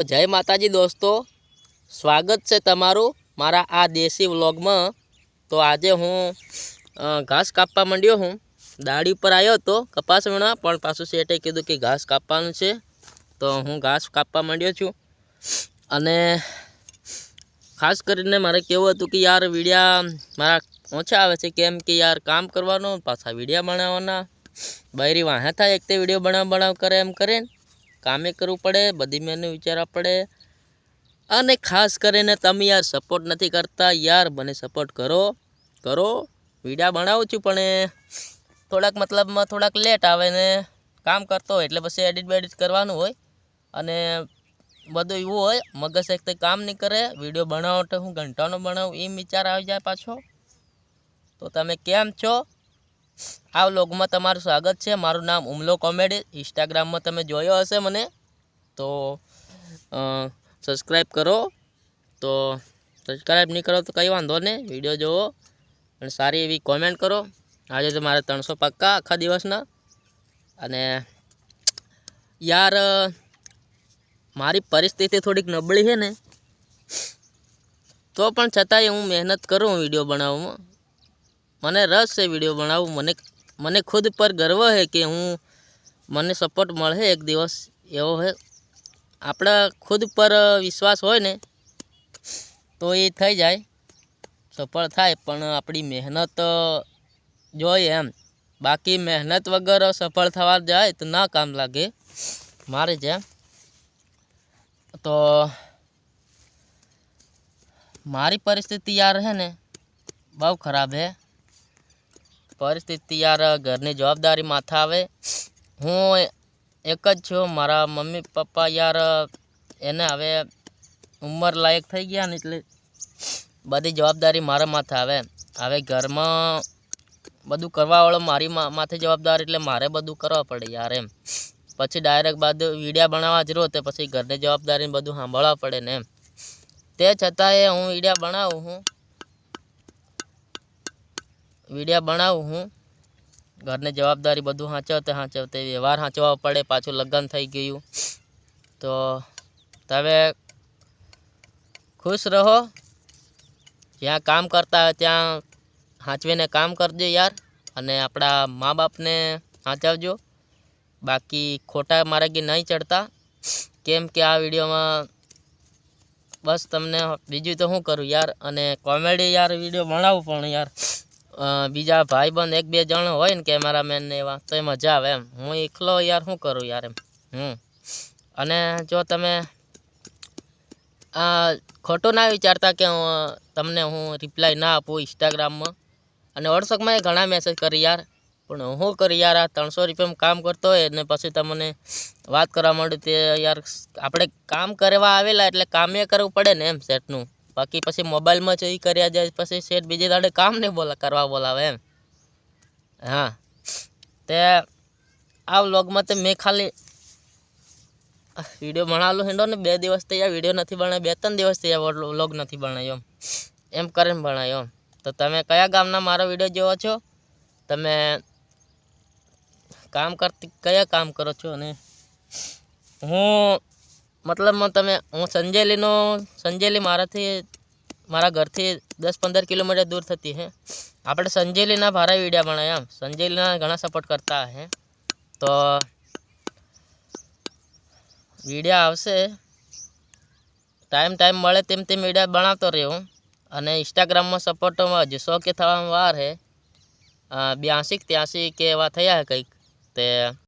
જય માતાજી દોસ્તો, સ્વાગત છે તમારું મારા આ દેશી વ્લોગમાં. તો આજે હું ઘાસ કાપવા માંડ્યો હું. દાડી ઉપર આવ્યો હતો કપાસ વીણવા, પણ પાછું શેઠે કીધું કે ઘાસ કાપવાનું છે. તો હું ઘાસ કાપવા માંડ્યો છું. અને ખાસ કરીને મારે કેવું હતું કે યાર વિડિયા મારા ઓછા આવે છે કેમ કે યાર કામ કરવાનું, પાછા વિડીયા બનાવવાના. બૈરી વાંહે થાય એક તે વીડિયો બનાવ બનાવ કરે એમ કરે કામે કરવું પડે, બધી મેનુ વિચારવા પડે. અને ખાસ કરીને તમે યાર સપોર્ટ નથી કરતા, યાર મને સપોર્ટ કરો કરો. વિડીયા બનાવું છું પણ થોડાક મતલબમાં થોડાક લેટ આવે ને કામ કરતો હોય એટલે પછી એડિટ બેડિટ કરવાનું હોય. અને બધું એવું હોય, મગજ એક તો કામ નહીં કરે, વીડિયો બનાવો તો હું ઘંટાનો બનાવું, એમ વિચાર આવી જાય પાછો. તો તમે કેમ છો? આ વ્લોગમાં તમારું સ્વાગત છે. મારું નામ ઉમલો કોમેડી. ઇન્સ્ટાગ્રામમાં તમે જોયો હશે મને. તો સબસ્ક્રાઈબ કરો. તો સબસ્ક્રાઈબ નહીં કરો તો કંઈ વાંધો નહીં. વીડિયો જુઓ અને સારી એવી કોમેન્ટ કરો. આજે તો મારે ત્રણસો પક્કા આખા દિવસના. અને યાર મારી પરિસ્થિતિ થોડીક નબળી છે ને. તો પણ છતાંય હું મહેનત કરું વીડિયો બનાવવામાં. મને રસ છે વીડિયો બનાવવું. મને મને ખુદ પર ગર્વ છે કે હું, મને સપોર્ટ મળે એક દિવસ એવો છે. આપણા ખુદ પર વિશ્વાસ હોય ને, તો એ થઈ જાય. સફળ થાય, પણ આપણી મહેનત જોઈએ એમ. બાકી મહેનત વગર સફળ થવા જાય તો ના કામ લાગે. મારે જેમ તો મારી પરિસ્થિતિ યાર છે ને, બહુ ખરાબ છે. પરિસ્થિતિ યાર ઘરની જવાબદારી માથે આવે. હું એક જ છું, મારા મમ્મી પપ્પા યાર એને હવે ઉંમર લાયક થઈ ગયા ને એટલે બધી જવાબદારી મારા માથે આવે. હવે ઘરમાં બધું કરવાવાળો મારી માથે જવાબદાર એટલે મારે બધું કરવા પડે યાર એમ. પછી ડાયરેક્ટ બાદ વિડીયા બનાવવા જ રહો તો પછી ઘરની જવાબદારી બધું સાંભળવા પડે ને તે છતાંય હું વિડીયા બનાવું હું. વિડીયા બનાવું હું. ઘરની જવાબદારી બધું સાચવતે સાચવતે વ્યવહાર સાચવવા પડે, પાછું લગ્ન થઈ ગયું. તો તમે ખુશ રહો. જ્યાં કામ કરતા હોય ત્યાં સાચવીને કામ કરજો યાર. અને આપણા મા બાપને સાચવજો બાકી ખોટા માર્ગે નહીં ચડતા. કેમ કે આ વિડીયોમાં બસ તમને, બીજું તો શું કરું યાર. અને કોમેડી યાર વીડિયો બનાવું પણ યાર. બીજા ભાઈબંધ એક બે જણ હોય ને કેમેરામેન ને એવા તો એ મજા આવે એમ. હું એકલો યાર શું કરું યાર એમ? હમ. અને જો તમે આ ખોટું ના વિચારતા કે હું, તમને હું રિપ્લાય ના આપું ઇન્સ્ટાગ્રામમાં અને વોટ્સઅપમાં એ ઘણા મેસેજ કરી યાર. પણ હું કરી યાર આ ત્રણસો રૂપિયામાં કામ કરતો હોય ને પછી તમને વાત કરવા માંડું તે યાર આપણે કામ કરવા આવેલા એટલે કામે કરવું પડે ને એમ સેટનું બાકી પછી મોબાઈલમાં એ કર્યા જાય, પછી સેટ બીજે દાડે કામ નહીં બોલા, કરવા બોલાવે એમ. હા. તે આ વ્લોગમાં તો મેં ખાલી વીડિયો બનાવેલો હેંડો ને બે દિવસ આ વીડિયો નથી બનાવ્યો, બે ત્રણ દિવસ આ વ્લોગ નથી બનાવ્યો એમ. કરીને બનાવ્યો તો તમે કયા ગામના મારો વીડિયો જોવો છો? તમે કામ કરતી, કયા કામ કરો છો અને હું મતલબમાં તમે, હું સંજેલીનો, સંજેલી મારાથી, મારા ઘરથી દસ પંદર કિલોમીટર દૂર થતી હે. આપણે સંજેલીના ભારે વિડીયા બનાવ્યા એમ. સંજેલીના ઘણા સપોર્ટ કરતા હે. તો વિડીયા આવશે. ટાઈમ ટાઈમ મળે તેમ તેમ વિડીયા બનાવતો રહ્યો. અને ઇન્સ્ટાગ્રામમાં સપોર્ટમાં હજુ સો કે થવામાં વાર હે. બ્યાસી ત્યાંસી કે એવા થયા કંઈક. તે